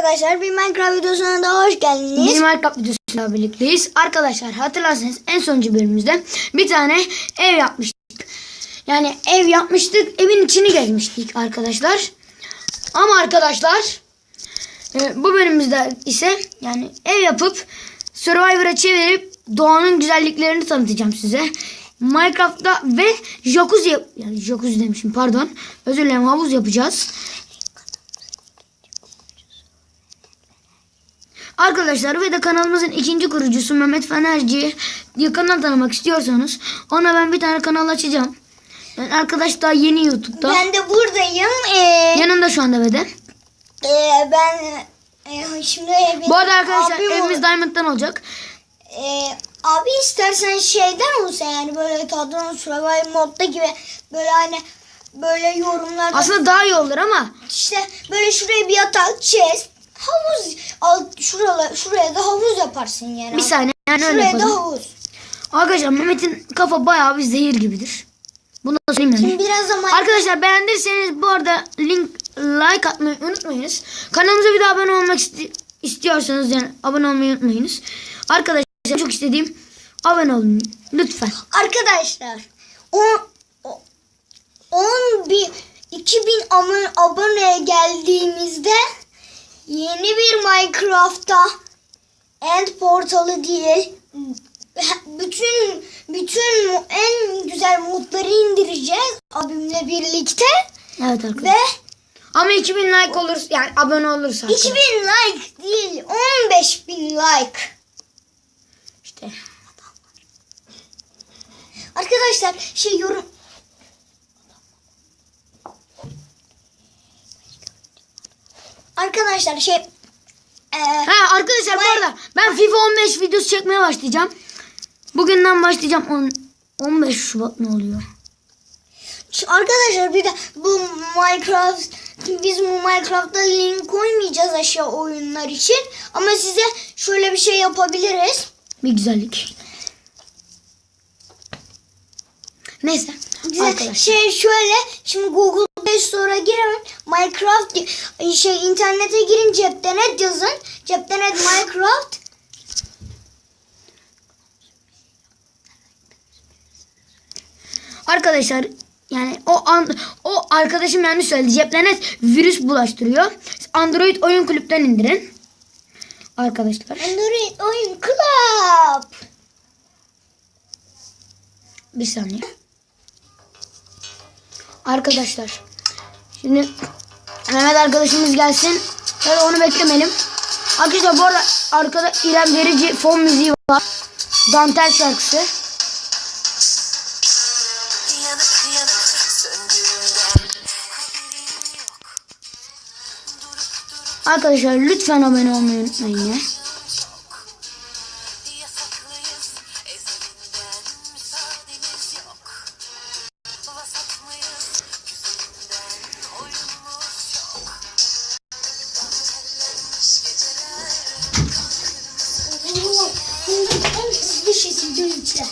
Arkadaşlar bir Minecraft videosuna da hoş geldiniz. Yeni Minecraft videosuyla birlikteyiz. Arkadaşlar hatırlarsanız en sonuncu bölümümüzde bir tane ev yapmıştık. Yani ev yapmıştık. Evin içini gezmiştik arkadaşlar. Ama arkadaşlar e, bu bölümümüzde ise yani ev yapıp Survivor'a çevirip doğanın güzelliklerini tanıtacağım size. Minecraft'ta ve jacuzzi yani jacuzzi demişim pardon. Özür dilerim havuz yapacağız. Arkadaşlar ve de kanalımızın ikinci kurucusu Mehmet Fenerci'yi yakından tanımak istiyorsanız ona ben bir tane kanal açacağım. Yani arkadaş daha yeni YouTube'da. Ben de buradayım. Ee, Yanımda şu anda ve de. ee, ben ee, şimdi Bu arada arkadaşlar evimiz ol- Diamond'dan olacak. ee, abi istersen şeyden olsa yani böyle tadının survival modda gibi böyle hani böyle yorumlarda Aslında daha iyi olur ama işte böyle şuraya bir yatak chest havuz al şuraya şuraya da havuz yaparsın yani. bir saniye yani öyle Şuraya da yapalım. havuz. Arkadaşlar Mehmet'in kafa bayağı bir zehir gibidir. Bunu da söyleyeyim yani. Şimdi biraz zaman Arkadaşlar beğendiyseniz bu arada link like atmayı unutmayınız. Kanalımıza bir daha abone olmak isti- istiyorsanız yani abone olmayı unutmayınız. Arkadaşlar çok istediğim abone olun lütfen. Arkadaşlar 10 10 bir 2000 abone, aboneye geldiğimizde yeni bir Minecraft'ta End portalı değil bütün bütün en güzel modları indireceğiz abimle birlikte Evet arkadaşlar. ve Ama 2000 like olur yani abone olursa. 2000 like değil 15000 like. işte. Arkadaşlar şey yorum Arkadaşlar şey e, Ha arkadaşlar bu arada ben FIFA 15 videosu çekmeye başlayacağım. Bugünden başlayacağım. On- 15 Şubat ne oluyor? arkadaşlar bir de bu Minecraft biz bu Minecraft'ta link koymayacağız aşağı oyunlar için ama size şöyle bir şey yapabiliriz. Bir güzellik. Neyse arkadaşlar. şey şöyle şimdi Google Play Store'a girin Minecraft şey internete girin cepten et yazın. Cepten et Minecraft. Arkadaşlar yani o an, o arkadaşım yanlış söyledi. Ceplenet virüs bulaştırıyor. Android oyun kulüpten indirin. Arkadaşlar. Android Oyun Club. Bir saniye. Arkadaşlar. Şimdi Mehmet arkadaşımız gelsin. Tabii onu beklemeyelim. Arkadaşlar bu arada arkada İrem Derici fon müziği var. Dantel şarkısı. Arkadaşlar lütfen abone olmayı unutmayın ya. Bunda en hızlı şekilde yükle.